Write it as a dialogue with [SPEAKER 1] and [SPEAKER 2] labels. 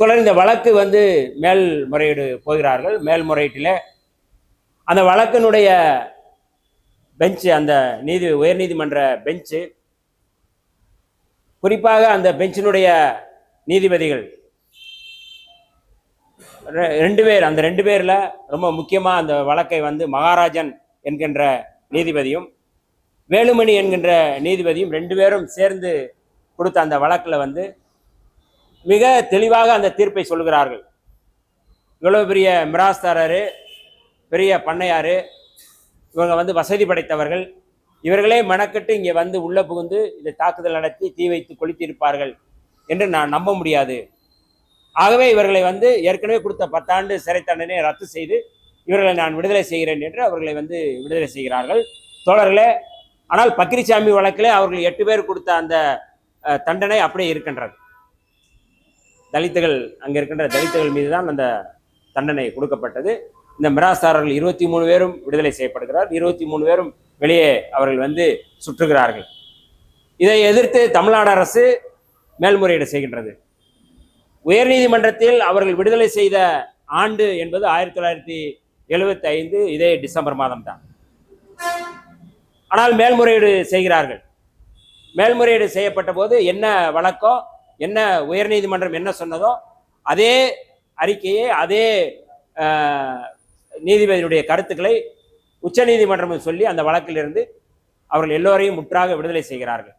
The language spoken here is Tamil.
[SPEAKER 1] தொடர் இந்த வழக்கு வந்து மேல்முறையீடு போகிறார்கள். மேல்முறையீட்டில் அந்த வழக்கினுடைய பெஞ்சு அந்த நீதி உயர்நீதிமன்ற பெஞ்சு குறிப்பாக அந்த பெஞ்சினுடைய நீதிபதிகள் ரெ- ரெண்டு பேர் அந்த ரெண்டு பேரில் ரொம்ப முக்கியமாக அந்த வழக்கை வந்து மகாராஜன் என்கின்ற நீதிபதியும் வேலுமணி என்கின்ற நீதிபதியும் ரெண்டு பேரும் சேர்ந்து கொடுத்த அந்த வழக்கில் வந்து மிக தெளிவாக அந்த தீர்ப்பை சொல்கிறார்கள் இவ்வளோ பெரிய மிராஸ்தாரர் பெரிய பண்ணையாரு இவங்க வந்து வசதி படைத்தவர்கள். இவர்களே மனக்கட்டு இங்கே வந்து உள்ளே புகுந்து இதை தாக்குதல் நடத்தி தீ வைத்து கொளுத்தியிருப்பார்கள் என்று நான் நம்ப முடியாது. ஆகவே இவர்களை வந்து ஏற்கனவே கொடுத்த பத்தாண்டு சிறை தண்டனை ரத்து செய்து இவர்களை நான் விடுதலை செய்கிறேன் என்று அவர்களை வந்து விடுதலை செய்கிறார்கள். தோழர்களே ஆனால் பக்கிரிசாமி வழக்கிலே அவர்கள் எட்டு பேர் கொடுத்த அந்த தண்டனை அப்படியே இருக்கின்றது. தலித்துகள் அங்கே இருக்கின்ற தலித்துகள் மீது தான் அந்த தண்டனை கொடுக்கப்பட்டது. இந்த மிராஸ்தாரர்கள் இருபத்தி மூணு பேரும் விடுதலை செய்யப்படுகிறார். இருபத்தி மூணு பேரும் வெளியே அவர்கள் வந்து சுற்றுகிறார்கள். இதை எதிர்த்து தமிழ்நாடு அரசு மேல்முறையீடு செய்கின்றது. உயர்நீதிமன்றத்தில் அவர்கள் விடுதலை செய்த ஆண்டு என்பது ஆயிரத்தி தொள்ளாயிரத்தி எழுபத்தி ஐந்து இதே டிசம்பர் மாதம் தான் ஆனால் மேல்முறையீடு செய்கிறார்கள். மேல்முறையீடு செய்யப்பட்ட போது என்ன வழக்கோ என்ன உயர்நீதிமன்றம் என்ன சொன்னதோ அதே அறிக்கையை அதே நீதிபதியினுடைய கருத்துக்களை உச்சநீதிமன்றம் சொல்லி அந்த வழக்கிலிருந்து அவர்கள் எல்லோரையும் முற்றாக விடுதலை செய்கிறார்கள்.